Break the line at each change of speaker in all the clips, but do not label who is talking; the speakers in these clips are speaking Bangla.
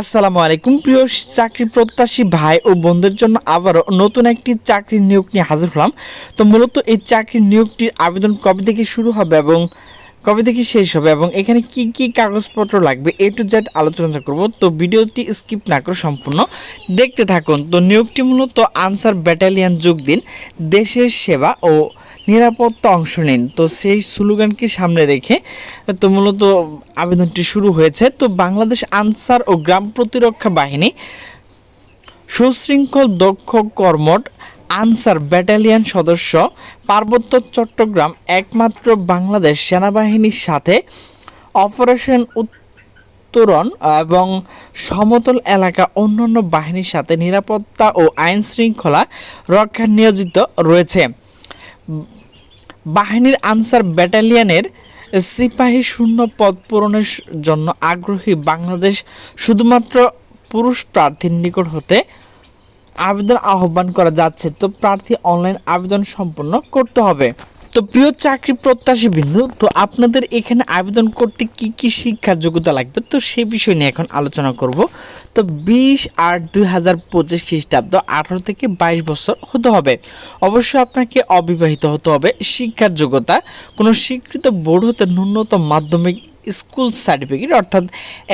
আসসালামু আলাইকুম, প্রিয় চাকরি প্রত্যাশী ভাই ও বন্ধুদের জন্য আবারও নতুন একটি চাকরির নিয়োগ নিয়ে হাজির হলাম। তো মূলত এই চাকরির নিয়োগটির আবেদন কবে থেকে শুরু হবে এবং কবে থেকে শেষ হবে এবং এখানে কি কি কাগজপত্র লাগবে এ টু জেড আলোচনা করব। তো ভিডিওটি স্কিপ না করে সম্পূর্ণ দেখতে থাকুন। তো নিয়োগটি মূলত আনসার ব্যাটালিয়ান যোগ দিন, দেশের সেবা ও নিরাপত্তা অংশ নিন। তো সেই স্লোগানকে সামনে রেখে তো মূলত আবেদনটি শুরু হয়েছে। তো বাংলাদেশ আনসার ও গ্রাম প্রতিরক্ষা বাহিনী সুশৃঙ্খল দক্ষ কর্মট আনসার ব্যাটালিয়ন সদস্য পার্বত্য চট্টগ্রাম একমাত্র বাংলাদেশ সেনাবাহিনীর সাথে অপারেশন উত্তরণ এবং সমতল এলাকা অন্যান্য বাহিনীর সাথে নিরাপত্তা ও আইন শৃঙ্খলা রক্ষা নিয়োজিত রয়েছে। বাহিনীর আনসার ব্যাটালিয়নের সিপাহী শূন্য পদ পূরণের জন্য আগ্রহী বাংলাদেশ শুধুমাত্র পুরুষ প্রার্থীর নিকট হতে আবেদন আহ্বান করা যাচ্ছে। তো প্রার্থী অনলাইন আবেদন সম্পন্ন করতে হবে। তো প্রিয় চাকরি প্রত্যাশী বিন্দু, তো আপনাদের এখানে আবেদন করতে কি কি শিক্ষার যোগ্যতা লাগবে? তো সে বিষয় নিয়ে এখন আলোচনা করব। তো বিশ আট দুই হাজার পঁচিশ খ্রিস্টাব্দ আঠারো থেকে বাইশ বছর হতে হবে। অবশ্যই আপনাকে অবিবাহিত হতে হবে। শিক্ষার যোগ্যতা, কোনো স্বীকৃত বোর্ড হতে ন্যূনতম মাধ্যমিক স্কুল সার্টিফিকেট, অর্থাৎ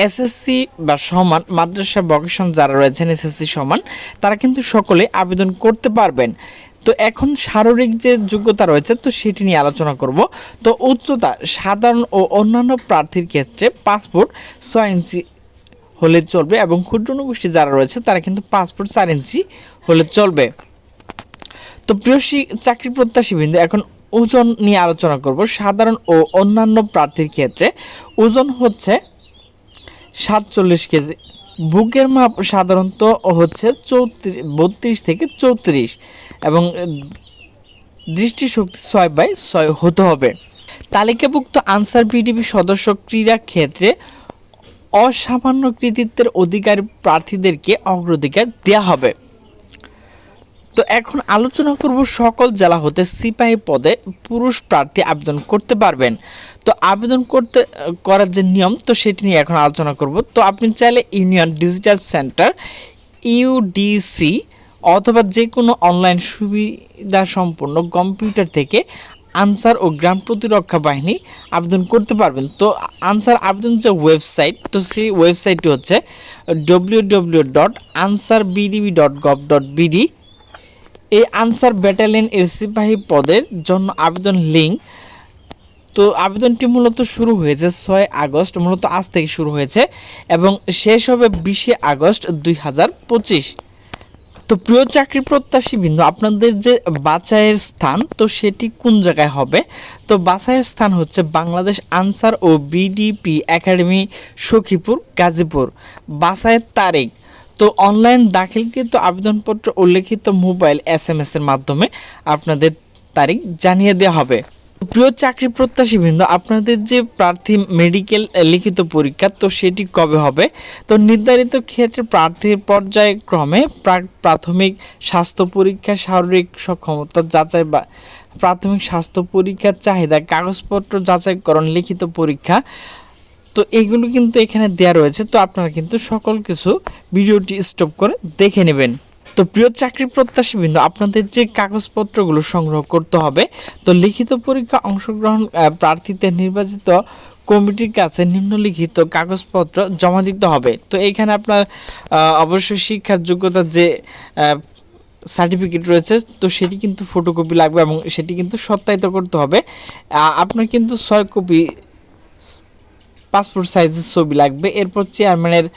এসএসসি বা সমান মাদ্রাসা ভকেশন যারা রয়েছেন, এসএসসি সমান, তারা কিন্তু সকলে আবেদন করতে পারবেন। তো এখন শারীরিক যে যোগ্যতা রয়েছে, তো সেটি নিয়ে আলোচনা করব। তো উচ্চতা সাধারণ ও অন্যান্য প্রার্থীর ক্ষেত্রে পাসপোর্ট ছয় ইঞ্চি হলে চলবে এবং ক্ষুদ্র গোষ্ঠী যারা রয়েছে, তারা কিন্তু পাসপোর্ট চার ইঞ্চি হলে চলবে। তো প্রিয় চাকরি প্রত্যাশী বিন্দু এখন ওজন নিয়ে আলোচনা করব। সাধারণ ও অন্যান্য প্রার্থীর ক্ষেত্রে ওজন হচ্ছে সাতচল্লিশ কেজি বুকের মাপ সাধারণত হচ্ছে চৌত্রিশ, বত্রিশ থেকে চৌত্রিশ এবং দৃষ্টিশক্তি ছয় বাই ছয় হতে হবে। তালিকাভুক্ত আনসার পিডিপি সদস্য ক্রীড়া ক্ষেত্রে অসামান্য কৃতিত্বের অধিকার প্রার্থীদেরকে অগ্রাধিকার দেওয়া হবে। তো এখন আলোচনা করব সকল জেলা হতে সিপাহী পদে পুরুষ প্রার্থী আবেদন করতে পারবেন। তো আবেদন করতে, করার যে নিয়ম, তো সেটি নিয়ে এখন আলোচনা করব। তো আপনি চাইলে ইউনিয়ন ডিজিটাল সেন্টার, ইউডিসি, অথবা যে কোনো অনলাইন সুবিধা সম্পন্ন কম্পিউটার থেকে আনসার ও গ্রাম প্রতিরক্ষা বাহিনী আবেদন করতে পারবেন। তো আনসার আবেদন যে ওয়েবসাইট, তো সেই ওয়েবসাইটটি হচ্ছে W W dot Ansar VDP dot gov dot BD এই আনসার ব্যাটালিয়ন এর সিপাহী পদের জন্য আবেদন লিঙ্ক। তো আবেদনটি মূলত শুরু হয়েছে ছয় আগস্ট, মূলত আজ থেকে শুরু হয়েছে এবং শেষ হবে বিশে আগস্ট দুই হাজার পঁচিশ। তো প্রিয় চাকরি প্রত্যাশী বিন্দু, আপনাদের যে বাছাইয়ের স্থান, তো সেটি কোন জায়গায় হবে? তো বাছাইয়ের স্থান হচ্ছে বাংলাদেশ আনসার ও বিডিপি একাডেমি, সখীপুর, গাজীপুর। বাছাইয়ের তারিখ তো অনলাইন দাখিলকৃত আবেদনপত্র উল্লেখিত মোবাইল এস এম এর মাধ্যমে আপনাদের তারিখ জানিয়ে দেওয়া হবে। প্রিয় চাকরি প্রত্যাশী বৃন্দ, আপনাদের যে প্রার্থী মেডিকেল লিখিত পরীক্ষা, তো সেটি কবে হবে? তো নির্ধারিত ক্ষেত্রে প্রার্থীর পর্যায়ক্রমে প্রাথমিক স্বাস্থ্য পরীক্ষা, শারীরিক সক্ষমতা যাচাই বা প্রাথমিক স্বাস্থ্য পরীক্ষার চাহিদা, কাগজপত্র যাচাইকরণ, লিখিত পরীক্ষা তো এগুলো কিন্তু এখানে দেওয়া রয়েছে, তো আপনারা কিন্তু সকল কিছু ভিডিওটি স্টপ করে দেখে নেবেন। তো প্রিয় চাকরি প্রত্যাশী বিন্দু, আপনাদের যে কাগজপত্রগুলো সংগ্রহ করতে হবে, তো লিখিত পরীক্ষা অংশগ্রহণ প্রার্থীদের নির্বাচিত কমিটির কাছে নিম্নলিখিত কাগজপত্র জমা দিতে হবে। তো এইখানে আপনার অবশ্যই শিক্ষার যোগ্যতার যে সার্টিফিকেট রয়েছে, তো সেটি কিন্তু ফটোকপি লাগবে এবং সেটি কিন্তু সত্যায়িত করতে হবে। আপনার কিন্তু ছয় কপি পাসপোর্ট সাইজের ছবি লাগবে। এরপর চেয়ারম্যানের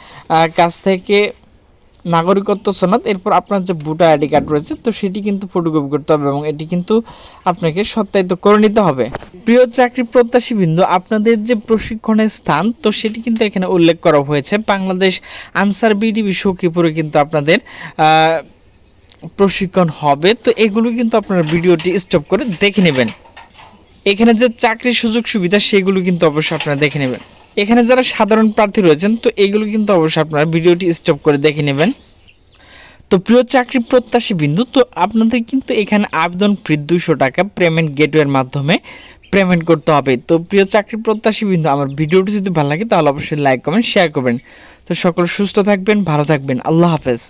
কাছ থেকে নাগরিকত্ব সনদ, এরপর আপনার যে ভোটার আইডি কার্ড রয়েছে, তো সেটি কিন্তু ফটোকপি করতে হবে এবং এটি কিন্তু আপনাকে সত্যায়িত করে নিতে হবে। প্রিয় চাকরি প্রত্যাশী বিন্দু আপনাদের যে প্রশিক্ষণের স্থান, তো সেটি কিন্তু এখানে উল্লেখ করা হয়েছে। বাংলাদেশ আনসার বিডিবি সখীপুরে কিন্তু আপনাদের প্রশিক্ষণ হবে। তো এগুলো কিন্তু আপনারা ভিডিওটি স্টপ করে দেখে নেবেন। এখানে যে চাকরির সুযোগ সুবিধা সেগুলো কিন্তু অবশ্যই আপনারা দেখে নেবেন। এখানে যারা সাধারণ প্রার্থী রয়েছেন, তো এগুলো কিন্তু অবশ্যই আপনারা ভিডিওটি স্টপ করে দেখে নেবেন। তো প্রিয় চাকরি প্রত্যাশী বিন্দু, তো আপনাদের কিন্তু এখানে আবেদন ফি দুশো টাকা পেমেন্ট গেটওয়ের মাধ্যমে পেমেন্ট করতে হবে। তো প্রিয় চাকরি প্রত্যাশী বিন্দু, আমার ভিডিওটি যদি ভালো লাগে, তাহলে অবশ্যই লাইক কমেন্ট শেয়ার করবেন। তো সকল সুস্থ থাকবেন, ভালো থাকবেন। আল্লাহ হাফেজ।